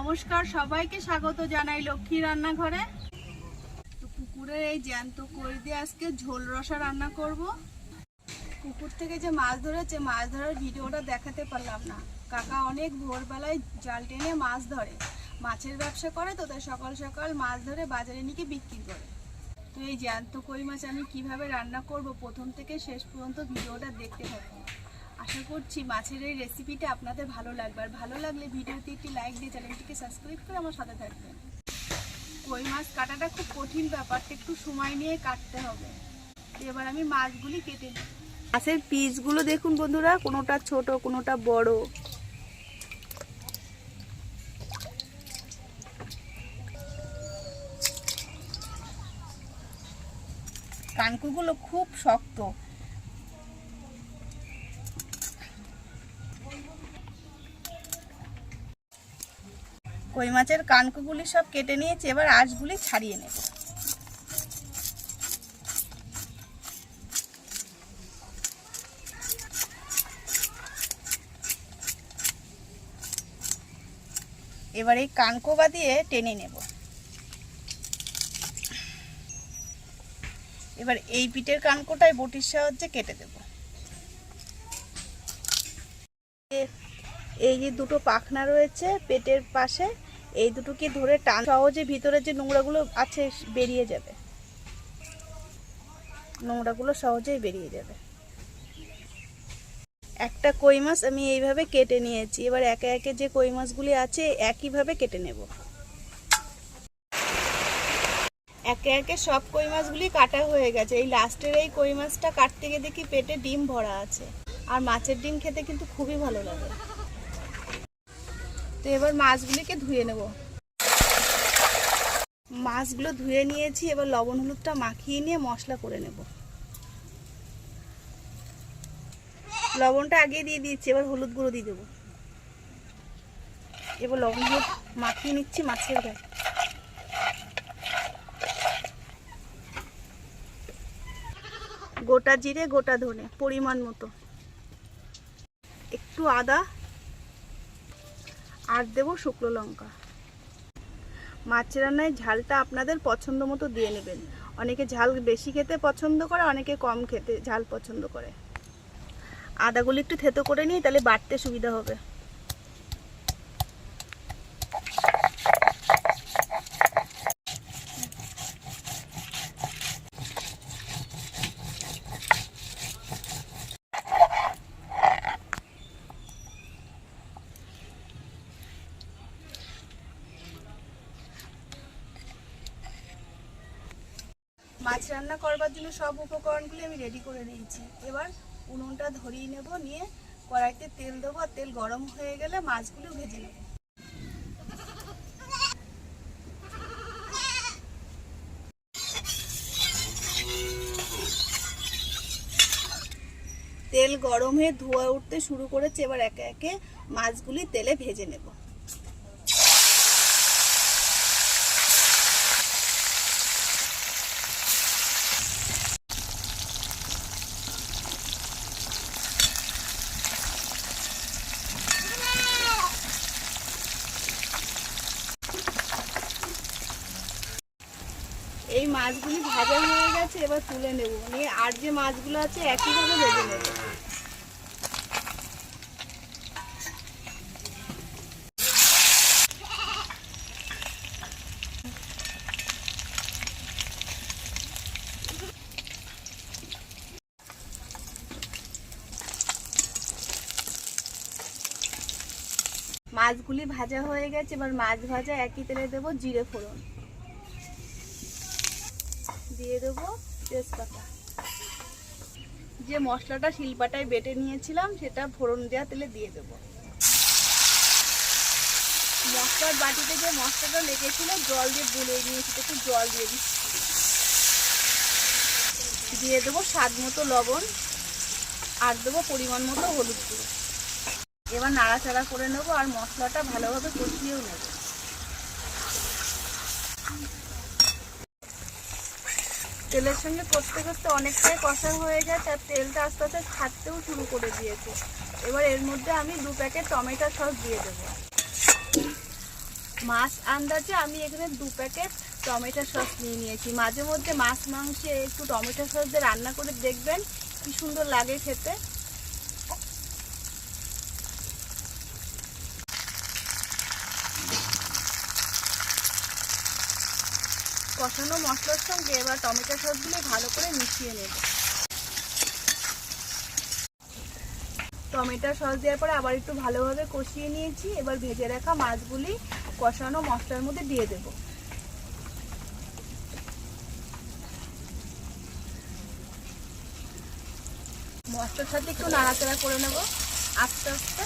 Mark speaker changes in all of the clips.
Speaker 1: নমস্কার, সবাইকে স্বাগত জানাই লক্ষ্মী রান্নাঘরে। তো পুকুরের এই জ্যান্ত কই দিয়ে আজকে ঝোল রসা রান্না করব। পুকুর থেকে যে মাছ ধরেছে, মাছ ধরার ভিডিওটা দেখাতে পারলাম না। কাকা অনেক ভোরবেলায় জাল টেনে মাছ ধরে। মাছের ব্যবসা করে তো, তাই সকাল সকাল মাছ ধরে বাজারে নিয়ে বিক্রি করে। তো এই জ্যান্ত কই মাছ আমি কীভাবে রান্না করব, প্রথম থেকে শেষ পর্যন্ত ভিডিওটা দেখতে থাকুন। আশা করছি মাছের এই রেসিপিটা আপনাদের ভালো লাগবে। আর ভালো লাগলে ভিডিওতে একটি লাইক দিয়ে চ্যানেলটিকে সাবস্ক্রাইব করে আমার সাথে থাকবেন। কই মাছ কাটাটা খুব কঠিন ব্যাপারটা একটু সময় নিয়ে কাটতে হবে। এবার আমি মাছগুলি কেটে নিই। মাছের পিসগুলো দেখুন বন্ধুরা, কোনোটা ছোট, কোনোটা বড়। কানকুগুলো খুব শক্ত। কই মাছের কানকুগুলি সব কেটে নিয়েছি, এবার আঁশগুলি ছাড়িয়ে নেব। এবার এই কানকোবা দিয়ে টেনে নেব। এবার এই পিঠের কানকোটায় বটির সাহায্যে কেটে দেব। এই যে দুটো পাখনা রয়েছে পেটের পাশে, এই দুটোকে ধরে টান সহজে ভিতরে যে নোংরাগুলো আছে বেরিয়ে যাবে। নোংরাগুলো সহজেই বেরিয়ে যাবে। একটা কই মাছ আমি এইভাবে কেটে নিয়েছি। এবার একে একে যে কই মাছগুলি আছে একইভাবে কেটে নেব। একে একে সব কই মাছগুলি কাটা হয়ে গেছে। এই লাস্টের এই কই মাছটা কাটতে গিয়ে দেখি পেটে ডিম ভরা আছে। আর মাছের ডিম খেতে কিন্তু খুবই ভালো লাগে। তো এবার মাছগুলিকে ধুয়ে নেব। মাছগুলো ধুয়ে নিয়েছি, এবার লবণ হলুদটা মাখিয়ে নিয়ে মশলা করে নেব। লবণটা আগে দিয়ে দিচ্ছি এবার হলুদ গুঁড়ো দিয়ে দেবো। এবার লবণ হলুদ মাখিয়ে নিচ্ছি মাছের গায়ে। গোটা জিরে, গোটা ধনে, পরিমাণ মতো। একটু আদা আর দেব শুকনো লঙ্কা। মাছ রান্নায় ঝালটা আপনাদের পছন্দ মতো দিয়ে নেবেন। অনেকে ঝাল বেশি খেতে পছন্দ করে, অনেকে কম খেতে ঝাল পছন্দ করে। আদাগুলো একটু থেতো করে নিই তাহলে বাটতে সুবিধা হবে। মাছ রান্না করবার জন্য সব উপকরণগুলি আমি রেডি করে নিয়েছি। এবার উনুনটা ধরিয়ে নেব, নিয়ে কড়াইতে তেল দেবো আর তেল গরম হয়ে গেলে মাছগুলো ভেজে নেব। তেল গরম ধোয়া উঠতে শুরু করেছে, এবার একে একে মাছগুলি তেলে ভেজে নেব এই মাছগুলি ভাজা হয়ে গেছে, এবার তুলে নেব। নিয়ে আর যে মাছগুলো আছে, একইভাবে ভেজে নেব। মাছগুলি ভাজা হয়ে গেছে, এবার মাছ ভাজা একই তেলে দেবো, জিরে ফোড়ন। দিয়ে দেবো তেজপাতা। যে মশলাটা শিলপাটায় বেটে নিয়েছিলাম, সেটা ফোড়ন দেওয়া তেলে দিয়ে দেবো। মশলার বাটিতে যে মশলাটা লেগেছিল, জল দিয়ে গুলে নিয়েছি, একটু জল দিয়ে দিচ্ছি। দিয়ে দেবো স্বাদ মতো লবণ, আর দেবো পরিমাণ মতো হলুদ গুঁড়ো। এবার নাড়াচাড়া করে নেব, আর মশলাটা ভালোভাবে কষিয়েও নেব। তেলের সঙ্গে করতে করতে অনেকটাই কষা হয়ে গেছে আর তেলটা আস্তে আস্তে ছাড়তেও শুরু করে দিয়েছে। এবার এর মধ্যে আমি দু প্যাকেট টমেটো সস দিয়ে দেবো। মাছ আন্দাজে আমি এখানে দু প্যাকেট টমেটো সস নিয়ে নিয়েছি। মাঝে মধ্যে মাছ মাংসে একটু টমেটো সস দিয়ে রান্না করে দেখবেন কি সুন্দর লাগে খেতে। কষানো মশলার সঙ্গে এবার টমেটো সসগুলো ভালো করে মিশিয়ে নেব। টমেটো সস দেওয়ার পরে আবার একটু ভালোভাবে কষিয়ে নিয়েছি। এবার ভেজে রাখা মাছগুলি কষানো মশলার মধ্যে দিয়ে দেব। মশলার সাথে একটু নাড়াচাড়া করে নেব। আস্তে আস্তে।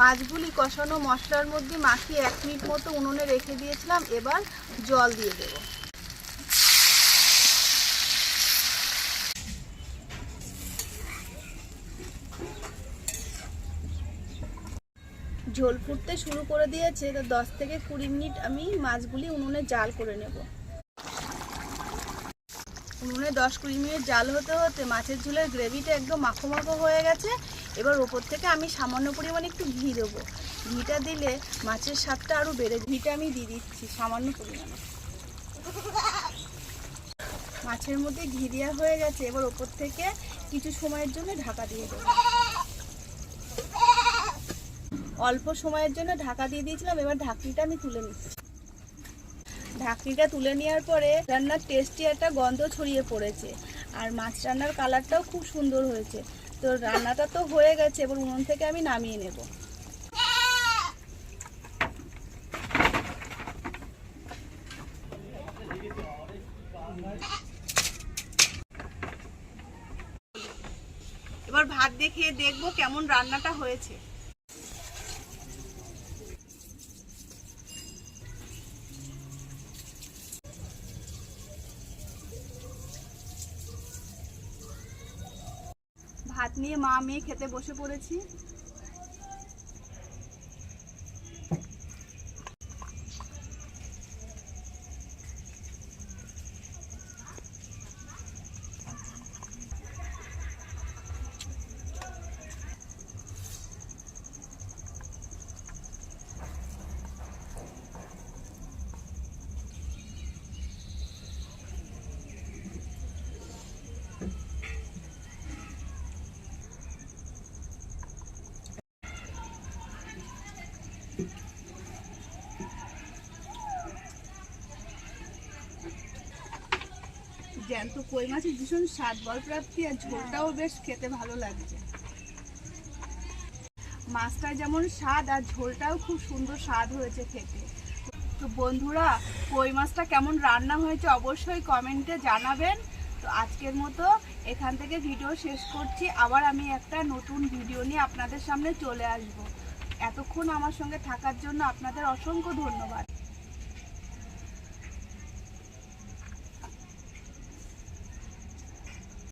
Speaker 1: মাছগুলি কষানো মশলার মধ্যে মাখিয়ে এক মিনিট মতো উনুনে রেখে দিয়েছিলাম। এবার জল দিয়ে দেব। ঝোল ফুটতে শুরু করে দিয়েছে, তো দশ থেকে কুড়ি মিনিট আমি মাছগুলি উনুনে জাল করে নেব। উনুনে দশ কুড়ি মিনিট জাল হতে হতে মাছের ঝোলের গ্রেভিটা একদম মাখো মাখো হয়ে গেছে। এবার ওপর থেকে আমি সামান্য পরিমাণে একটু ঘি দেবো। ঘিটা দিলে মাছের স্বাদটা আরও বেড়ে ঘিটা আমি দিয়ে দিচ্ছি সামান্য পরিমাণে। মাছের মধ্যে ঘি দেওয়া হয়ে গেছে, এবার ওপর থেকে কিছু সময়ের জন্য ঢাকা দিয়ে দেবো। অল্প সময়ের জন্য ঢাকা দিয়ে দিয়েছিলাম, এবার ঢাকনিটা আমি তুলে নিচ্ছি। ঢাকনিটা তুলে নেওয়ার পরে রান্নার টেস্টি একটা গন্ধ ছড়িয়ে পড়েছে। আর মাছ রান্নার কালারটাও খুব সুন্দর হয়েছে। তো রান্নাটা তো হয়ে গেছে, এবার উনুন থেকে আমি নামিয়ে নেব। এবার ভাত দেখে দেখব কেমন রান্নাটা হয়েছে। নিয়ে মা মেয়ে খেতে বসে পড়েছি। জ্যান্ত কই মাছের ভীষণ স্বাদ বল প্রাপ্তি আর ঝোলটাও বেশ খেতে ভালো লাগছে। মাছটা যেমন স্বাদ আর ঝোলটাও খুব সুন্দর স্বাদ হয়েছে খেতে। তো বন্ধুরা, কই মাছটা কেমন রান্না হয়েছে অবশ্যই কমেন্টে জানাবেন। তো আজকের মতো এখান থেকে ভিডিও শেষ করছি। আবার আমি একটা নতুন ভিডিও নিয়ে আপনাদের সামনে চলে আসব। এতক্ষণ আমার সঙ্গে থাকার জন্য আপনাদের অসংখ্য ধন্যবাদ।